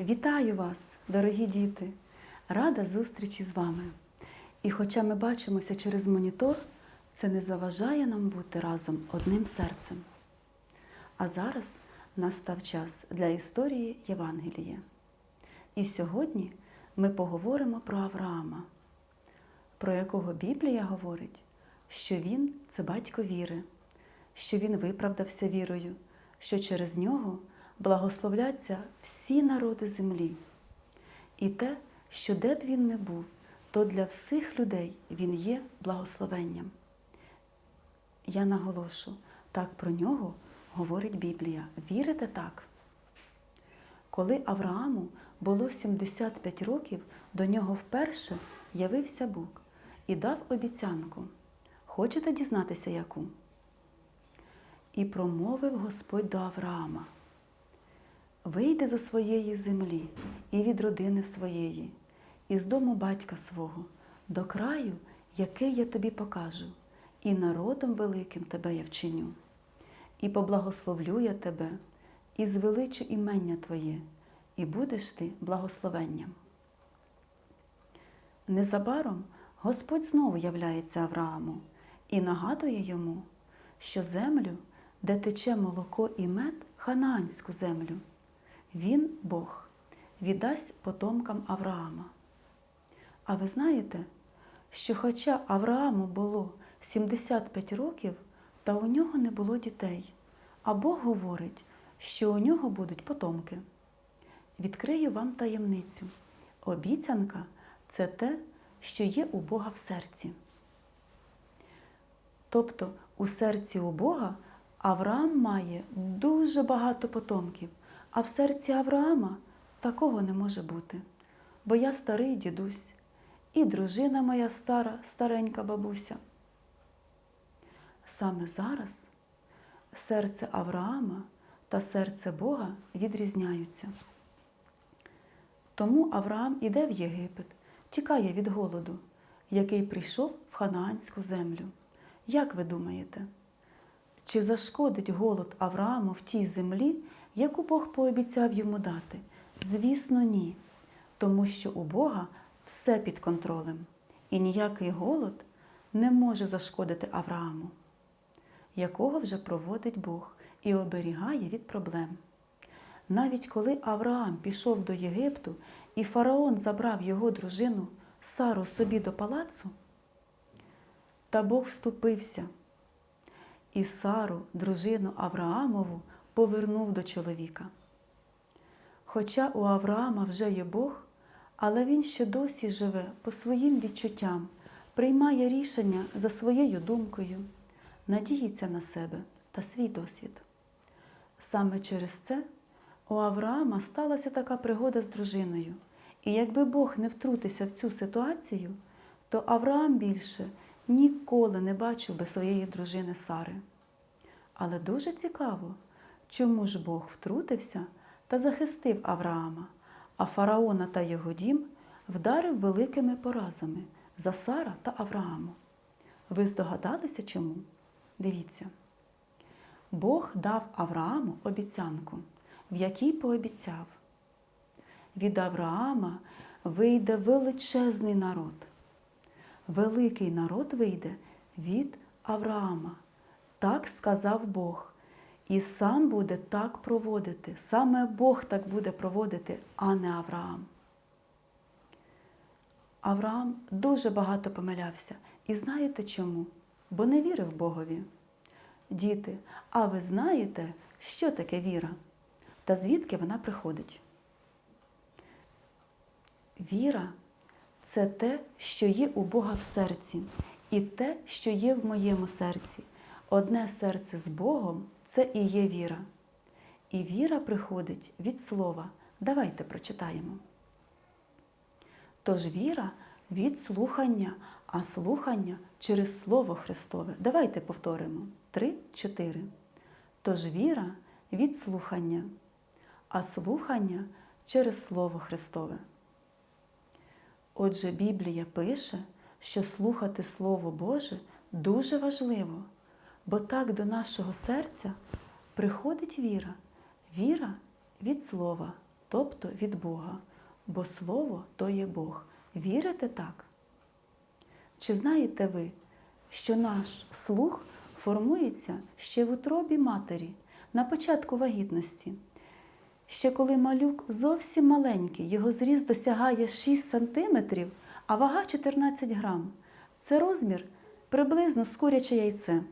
Вітаю вас, дорогі діти! Рада зустрічі з вами. І хоча ми бачимося через монітор, це не заважає нам бути разом одним серцем. А зараз настав час для історії Євангелія. І сьогодні ми поговоримо про Авраама, про якого Біблія говорить, що він це батько віри, що він виправдався вірою, що через нього благословляться всі народи землі. І те, що де б він не був, то для всіх людей він є благословенням. Я наголошу, так про нього говорить Біблія. Вірите так? Коли Аврааму було 75 років, до нього вперше явився Бог і дав обіцянку. Хочете дізнатися яку? І промовив Господь до Авраама: Вийди зо своєї землі і від родини своєї, і з дому батька свого, до краю, який я тобі покажу, і народом великим тебе я вчиню, і поблагословлю я тебе, і звеличу імення Твоє, і будеш ти благословенням. Незабаром Господь знову являється Аврааму і нагадує йому, що землю, де тече молоко і мед, ханаанську землю, він, Бог, віддасть потомкам Авраама. А ви знаєте, що хоча Аврааму було 75 років, та у нього не було дітей, а Бог говорить, що у нього будуть потомки. Відкрию вам таємницю. Обіцянка це те, що є у Бога в серці. Тобто у серці у Бога Авраам має дуже багато потомків, а в серці Авраама такого не може бути. Бо я старий дідусь, і дружина моя стара, старенька бабуся. Саме зараз серце Авраама та серце Бога відрізняються. Тому Авраам іде в Єгипет, тікає від голоду, який прийшов в ханаанську землю. Як ви думаєте, чи зашкодить голод Аврааму в тій землі, яку Бог пообіцяв йому дати? Звісно, ні, тому що у Бога все під контролем, і ніякий голод не може зашкодити Аврааму, якого вже проводить Бог і оберігає від проблем. Навіть коли Авраам пішов до Єгипту і фараон забрав його дружину Сару собі до палацу, та Бог вступився і Сару, дружину Авраамову, повернув до чоловіка. Хоча у Авраама вже є Бог, але він ще досі живе по своїм відчуттям, приймає рішення за своєю думкою, надіється на себе та свій досвід. Саме через це у Авраама сталася така пригода з дружиною, і якби Бог не втрутився в цю ситуацію, то Авраам більше ніколи не бачив би своєї дружини Сари. Але дуже цікаво, чому ж Бог втрутився та захистив Авраама, а фараона та його дім вдарив великими поразами за Сара та Аврааму. Ви здогадалися чому? Дивіться. Бог дав Аврааму обіцянку, в якій пообіцяв. Від Авраама вийде величезний народ. Великий народ вийде від Авраама. Так сказав Бог. І сам буде так проводити. Саме Бог так буде проводити, а не Авраам. Авраам дуже багато помилявся. І знаєте чому? Бо не вірив Богові. Діти, а ви знаєте, що таке віра? Та звідки вона приходить? Віра це те, що є у Бога в серці, і те, що є в моєму серці. Одне серце з Богом це і є віра. І віра приходить від слова. Давайте прочитаємо. Тож віра від слухання, а слухання через Слово Христове. Давайте повторимо. Три, чотири. Тож віра від слухання, а слухання через Слово Христове. Отже, Біблія пише, що слухати Слово Боже дуже важливо, бо так до нашого серця приходить віра, віра від слова, тобто від Бога, бо Слово то є Бог. Вірите так? Чи знаєте ви, що наш слух формується ще в утробі матері на початку вагітності? Ще коли малюк зовсім маленький, його зріст досягає 6 см, а вага 14 грам. Це розмір приблизно з яйце.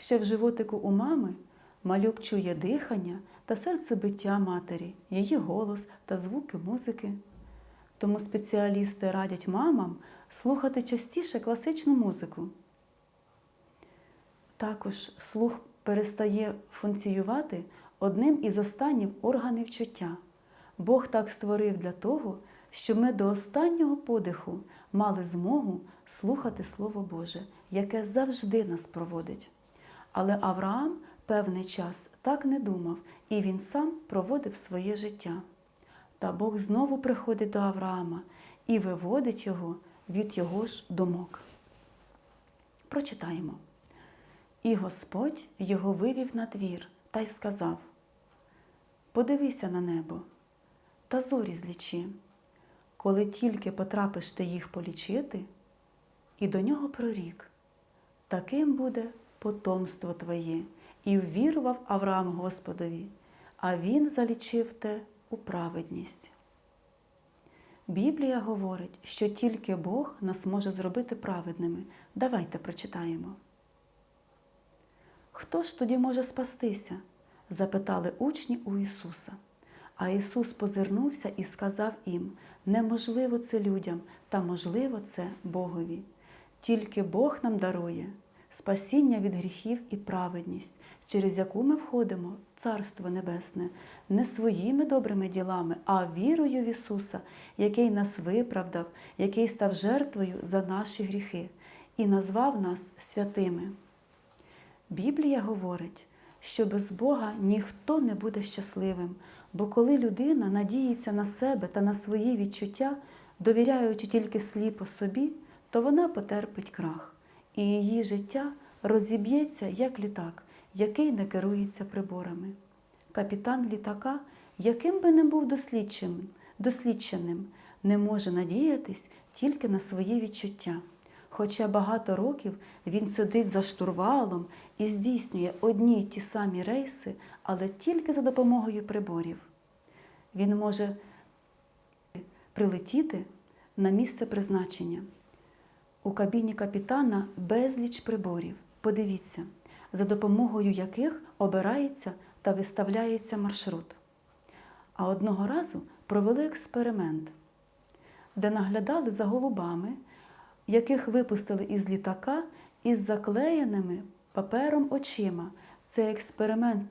Ще в животику у мами малюк чує дихання та серцебиття матері, її голос та звуки музики. Тому спеціалісти радять мамам слухати частіше класичну музику. Також слух перестає функціювати одним із останніх органів чуття. Бог так створив для того, щоб ми до останнього подиху мали змогу слухати Слово Боже, яке завжди нас проводить. Але Авраам певний час так не думав, і він сам проводив своє життя. Та Бог знову приходить до Авраама і виводить його від його ж думок. Прочитаємо. І Господь його вивів на двір та й сказав: Подивися на небо та зорі злічи, коли тільки потрапиш ти їх полічити, і до нього прорік, таким буде потомство твоє, і ввірував Авраам Господові, а він залічив те у праведність. Біблія говорить, що тільки Бог нас може зробити праведними. Давайте прочитаємо. Хто ж тоді може спастися? запитали учні у Ісуса. А Ісус позирнувся і сказав їм: неможливо це людям, та можливо це Богові. Тільки Бог нам дарує спасіння від гріхів і праведність, через яку ми входимо в Царство Небесне, не своїми добрими ділами, а вірою в Ісуса, який нас виправдав, який став жертвою за наші гріхи і назвав нас святими. Біблія говорить, що без Бога ніхто не буде щасливим, бо коли людина надіється на себе та на свої відчуття, довіряючи тільки сліпо собі, то вона потерпить крах, і її життя розіб'ється як літак, який не керується приборами. Капітан літака, яким би не був дослідченим, не може надіятись тільки на свої відчуття. Хоча багато років він сидить за штурвалом і здійснює одні й ті самі рейси, але тільки за допомогою приборів. Він може прилетіти на місце призначення. У кабіні капітана безліч приборів. Подивіться, за допомогою яких обирається та виставляється маршрут. А одного разу провели експеримент, де наглядали за голубами, яких випустили із літака із заклеєними папером очима. Цей експеримент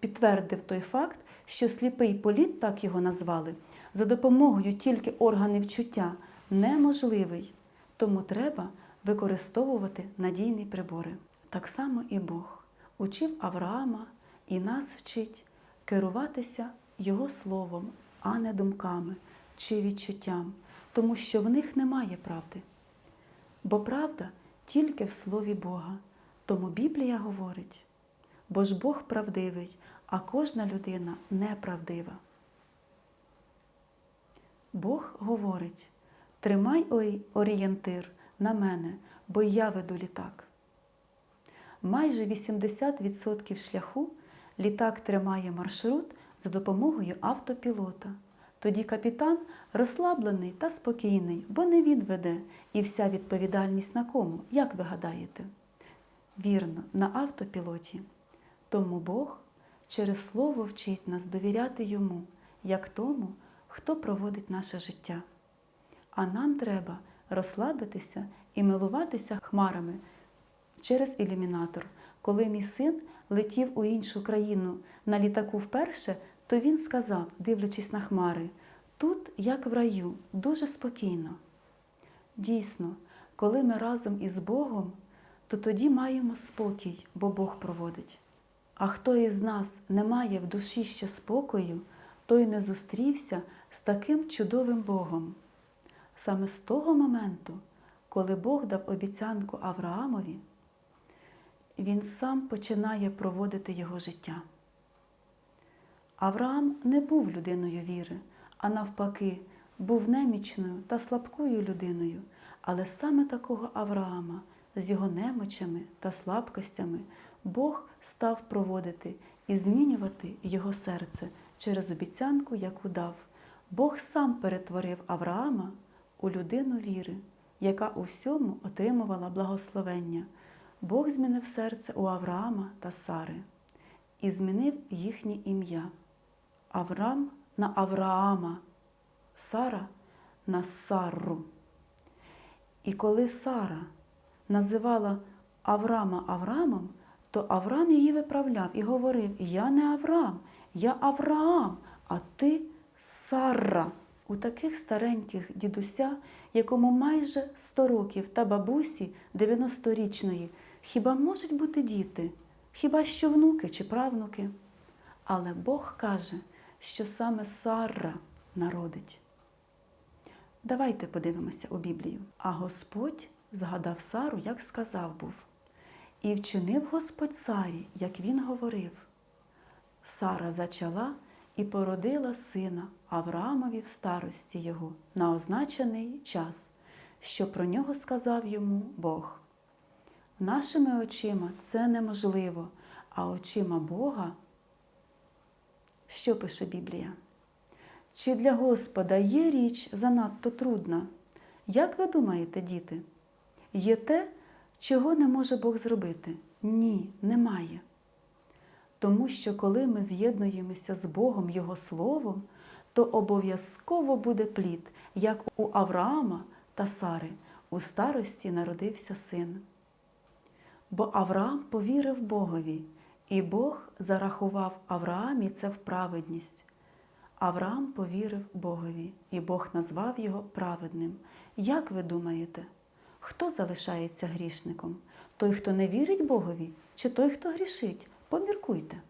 підтвердив той факт, що сліпий політ, так його назвали, за допомогою тільки органів чуття неможливий, тому треба використовувати надійні прибори. Так само і Бог учив Авраама і нас вчить керуватися Його словом, а не думками чи відчуттям, тому що в них немає правди. Бо правда тільки в Слові Бога. Тому Біблія говорить, бо ж Бог правдивий, а кожна людина неправдива. Бог говорить: тримай орієнтир на мене, бо я веду літак. Майже 80% шляху літак тримає маршрут за допомогою автопілота. Тоді капітан розслаблений та спокійний, бо не він веде, і вся відповідальність на кому, як ви гадаєте? Вірно, на автопілоті. Тому Бог через Слово вчить нас довіряти Йому, як тому, хто проводить наше життя. А нам треба розслабитися і милуватися хмарами через ілюмінатор. Коли мій син летів у іншу країну на літаку вперше, то він сказав, дивлячись на хмари, тут, як в раю, дуже спокійно. Дійсно, коли ми разом із Богом, то тоді маємо спокій, бо Бог проводить. А хто із нас не має в душі ще спокою, той не зустрівся з таким чудовим Богом. Саме з того моменту, коли Бог дав обіцянку Авраамові, він сам починає проводити його життя. Авраам не був людиною віри, а навпаки, був немічною та слабкою людиною. Але саме такого Авраама з його немочами та слабкостями Бог став проводити і змінювати його серце через обіцянку, яку дав. Бог сам перетворив Авраама у людину віри, яка у всьому отримувала благословення. Бог змінив серце у Авраама та Сари і змінив їхнє ім'я. Авраам на Авраама, Сара на Сарру. І коли Сара називала Авраама Авраамом, то Авраам її виправляв і говорив: Я не Авраам, я Авраам, а ти Сара. У таких стареньких дідуся, якому майже 100 років, та бабусі 90-річної, хіба можуть бути діти, хіба що внуки чи правнуки? Але Бог каже, що саме Сара народить. Давайте подивимося у Біблію. А Господь згадав Сару, як сказав був, і вчинив Господь Сарі, як він говорив. Сара зачала і породила сина Авраамові в старості його на означений час, що про нього сказав йому Бог. Нашими очима це неможливо, а очима Бога. Що пише Біблія? Чи для Господа є річ занадто трудна? Як ви думаєте, діти? Є те, чого не може Бог зробити? Ні, немає. Тому що коли ми з'єднуємося з Богом Його Словом, то обов'язково буде плід, як у Авраама та Сари у старості народився син. Бо Авраам повірив Богові, і Бог зарахував Авраамі це в праведність. Авраам повірив Богові, і Бог назвав його праведним. Як ви думаєте, хто залишається грішником? Той, хто не вірить Богові, чи той, хто грішить? Поміркуйте.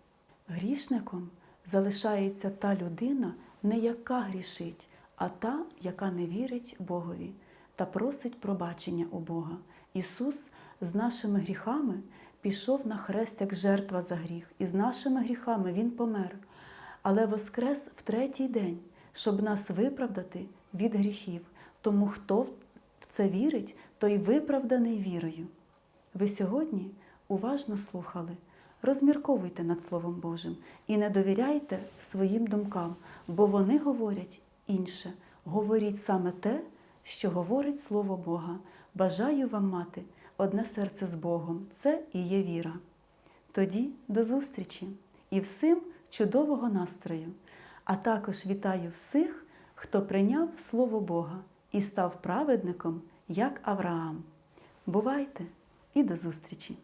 Грішником залишається та людина, не яка грішить, а та, яка не вірить Богові та просить пробачення у Бога. Ісус з нашими гріхами пішов на хрест як жертва за гріх, і з нашими гріхами Він помер, але воскрес в третій день, щоб нас виправдати від гріхів. Тому хто в це вірить, той виправданий вірою. Ви сьогодні уважно слухали. Розмірковуйте над Словом Божим і не довіряйте своїм думкам, бо вони говорять інше. Говоріть саме те, що говорить Слово Бога. Бажаю вам мати одне серце з Богом. Це і є віра. Тоді до зустрічі і всім чудового настрою. А також вітаю всіх, хто прийняв Слово Бога і став праведником, як Авраам. Бувайте і до зустрічі!